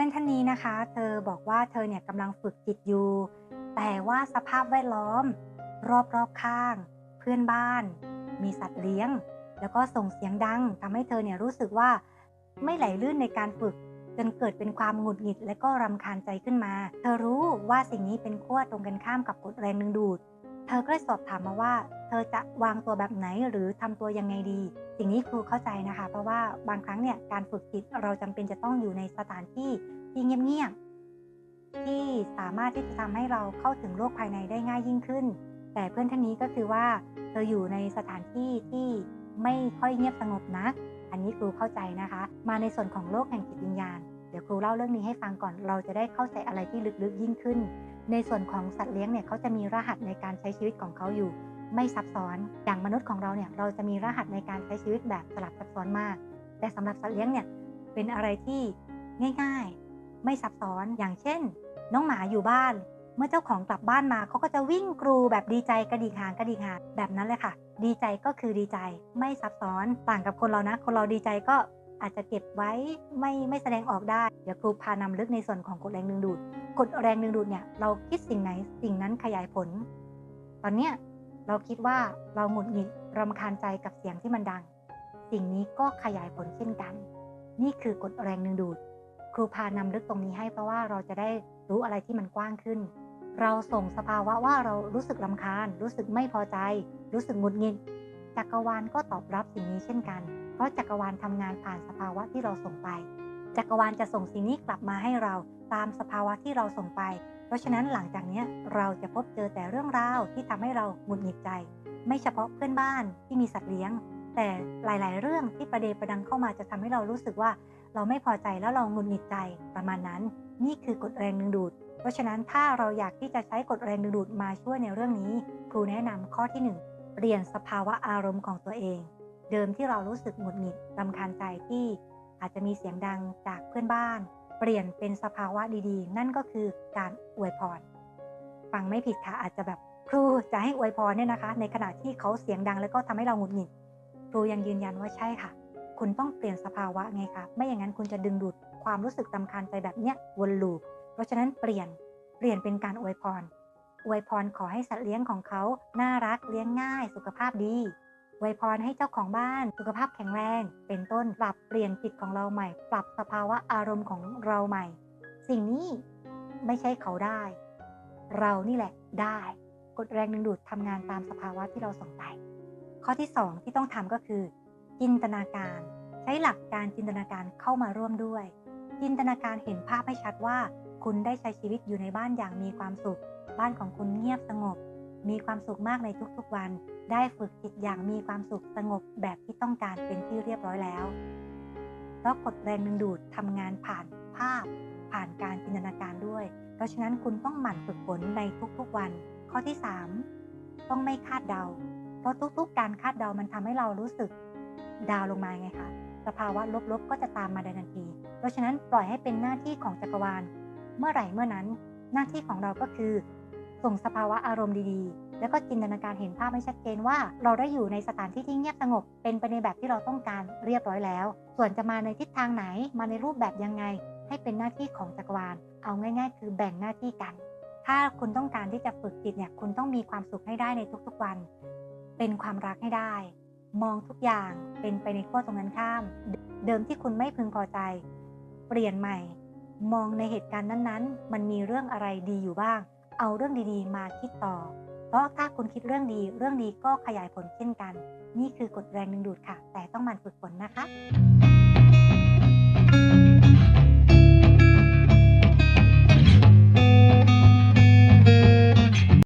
พื่อนท่านนี้นะคะ เธอบอกว่าเธอเนี่ยกำลังฝึกจิตอยู่ แต่ว่าสภาพแวดล้อม รอบๆข้าง เพื่อนบ้าน มีสัตว์เลี้ยง แล้วก็ส่งเสียงดังทำให้เธอเนี่ยรู้สึกว่าไม่ไหลลื่นในการฝึกจนเกิดเป็นความหงุดหงิดและก็รำคาญใจขึ้นมา เธอรู้ว่าสิ่งนี้เป็นขั้วตรงกันข้ามกับกฎแรงดึงดูด เธอก็เลยสอบถามมาว่า เธอจะวางตัวแบบไหนหรือทำตัวยังไงดี สิ่งนี้ครูเข้าใจนะคะ เพราะว่าบางครั้งเนี่ยการฝึกจิตเราจำเป็นจะต้องอยู่ในสถานที่ที่เงียบๆที่สามารถที่จะทำให้เราเข้าถึงโลกภายในได้ง่ายยิ่งขึ้น แต่เพื่อนท่านนี้ก็คือว่า เธออยู่ในสถานที่ที่ไม่ค่อยเงียบสงบนักอันนี้ครูเข้าใจนะคะ มาในส่วนของโลกแห่งจิตวิญญาณ เดี๋ยวครูเล่าเรื่องนี้ให้ฟังก่อน เราจะได้เข้าใจอะไรที่ลึกๆยิ่งขึ้น ในส่วนของสัตว์เลี้ยงเนี่ยเขาจะมีรหัสในการใช้ชีวิตของเขาอยู่ ไม่ซับซ้อน อย่างมนุษย์ของเราเนี่ยเราจะมีรหัสในการใช้ชีวิตแบบสลับซับซ้อนมาก แต่สำหรับสัตว์เลี้ยงเนี่ยเป็นอะไรที่ง่าย ๆ ไม่ซับซ้อน อย่างเช่น น้องหมาอยู่บ้าน เมื่อเจ้าของกลับบ้านมาเขาก็จะวิ่งกรูแบบดีใจกระดิกหางกระดิกหางแบบนั้นเลยค่ะ ดีใจก็คือดีใจไม่ซับซ้อน ต่างกับคนเรานะ คนเราดีใจก็ อาจจะเก็บไว้ไม่ไม่แสดงออกได้ เดี๋ยวครูพานำลึกในส่วนของกฎแรงดึงดูด กฎแรงดึงดูดเนี่ยเราคิดสิ่งไหนสิ่งนั้นขยายผล ตอนเนี้ยเราคิดว่าเราหงุดหงิดรำคาญใจกับเสียงที่มันดัง สิ่งนี้ก็ขยายผลเช่นกัน นี่คือกฎแรงดึงดูด ครูพานำลึกตรงนี้ให้เพราะว่าเราจะได้รู้อะไรที่มันกว้างขึ้น เราส่งสภาวะว่าเรารู้สึกรำคาญ รู้สึกไม่พอใจ รู้สึกหงุดหงิดจักรวาลก็ตอบรับสิ่งนี้เช่นกัน เพราะจักรวาลทำงานผ่านสภาวะที่เราส่งไป จักรวาลจะส่งสิ่งนี้กลับมาให้เราตามสภาวะที่เราส่งไป เพราะฉะนั้นหลังจากนี้เราจะพบเจอแต่เรื่องราวที่ทำให้เราหงุดหงิดใจ ไม่เฉพาะเพื่อนบ้านที่มีสัตว์เลี้ยง แต่หลาย ๆ เรื่องที่ประเดประดังเข้ามาจะทำให้เรารู้สึกว่า เราไม่พอใจแล้วเราหงุดหงิดใจประมาณนั้น นี่คือกฎแรงดึงดูด เพราะฉะนั้นถ้าเราอยากที่จะใช้กฎแรงดึงดูดมาช่วยในเรื่องนี้ครูแนะนำข้อที่ 1 เปลี่ยนสภาวะอารมณ์ของตัวเอง เดิมที่เรารู้สึกหงุดหงิดรำคาญใจที่อาจจะมีเสียงดังจากเพื่อนบ้าน เปลี่ยนเป็นสภาวะดีๆ นั่นก็คือการอวยพร ฟังไม่ผิดค่ะอาจจะแบบครูจะให้อวยพรเนี่ยนะคะ ในขณะที่เขาเสียงดังแล้วก็ทำให้เราหงุดหงิด ครูยังยืนยันว่าใช่ค่ะ คุณต้องเปลี่ยนสภาวะไงคะไม่อย่างนั้นคุณจะดึงดูดความรู้สึกรำคาญใจแบบเนี้ยวนลูป เพราะฉะนั้นเปลี่ยนเปลี่ยนเป็นการอวยพรอวยพรขอให้สัตว์เลี้ยงของเขาน่ารักเลี้ยงง่ายสุขภาพดี อวยพรให้เจ้าของบ้าน สุขภาพแข็งแรง เป็นต้นปรับเปลี่ยนจิตของเราใหม่ ปรับสภาวะอารมณ์ของเราใหม่ สิ่งนี้ไม่ใช่เขาได้ เรานี่แหละได้กดแรงดึงดูดทำงานตามสภาวะที่เราส่งไปข้อที่ 2 ที่ต้องทำก็คือ จินตนาการ ใช้หลักการจินตนาการเข้ามาร่วมด้วย จินตนาการเห็นภาพให้ชัดว่า คุณได้ใช้ชีวิตอยู่ในบ้านอย่างมีความสุข บ้านของคุณเงียบสงบ มีความสุขมากในทุกๆวัน ได้ฝึกจิตอย่างมีความสุขสงบแบบที่ต้องการเป็นที่เรียบร้อยแล้วเพราะกดแรงดึงดูดทำงานผ่านภาพ ผ่านการจินตนาการด้วย เพราะฉะนั้นคุณต้องหมั่นฝึกฝนในทุกๆวัน ข้อที่ 3 ต้องไม่คาดเดา เพราะทุกๆ การคาดเดามันทำให้เรารู้สึกดาวลงมาไงคะสภาวะลบๆ ก็จะตามมาในทันที เพราะฉะนั้นปล่อยให้เป็นหน้าที่ของจักรวาล เมื่อไหร่เมื่อนั้น หน้าที่ของเราก็คือ ส่งสภาวะอารมณ์ดีๆ แล้วก็จินตนาการเห็นภาพให้ชัดเจนว่า เราได้อยู่ในสถานที่ที่เงียบสงบ เป็นไปในแบบที่เราต้องการเรียบร้อยแล้ว ส่วนจะมาในทิศทางไหน มาในรูปแบบยังไง ให้เป็นหน้าที่ของจักรวาล เอาง่าย ๆ คือแบ่งหน้าที่กัน ถ้าคุณต้องการที่จะฝึกจิตเนี่ย คุณต้องมีความสุขให้ได้ในทุกๆวัน เป็นความรักให้ได้ มองทุกอย่างเป็นไปในขั้วตรงนั้นข้าม เดิมที่คุณไม่พึงพอใจ เปลี่ยนใหม่ มองในเหตุการณ์นั้นๆ มันมีเรื่องอะไรดีอยู่บ้าง เอาเรื่องดีๆ มาคิดต่อ เพราะถ้าคุณคิดเรื่องดีเรื่องดีก็ขยายผลเช่นกัน นี่คือกฎแรงดึงดูดค่ะ แต่ต้องมันฝึกฝนนะคะ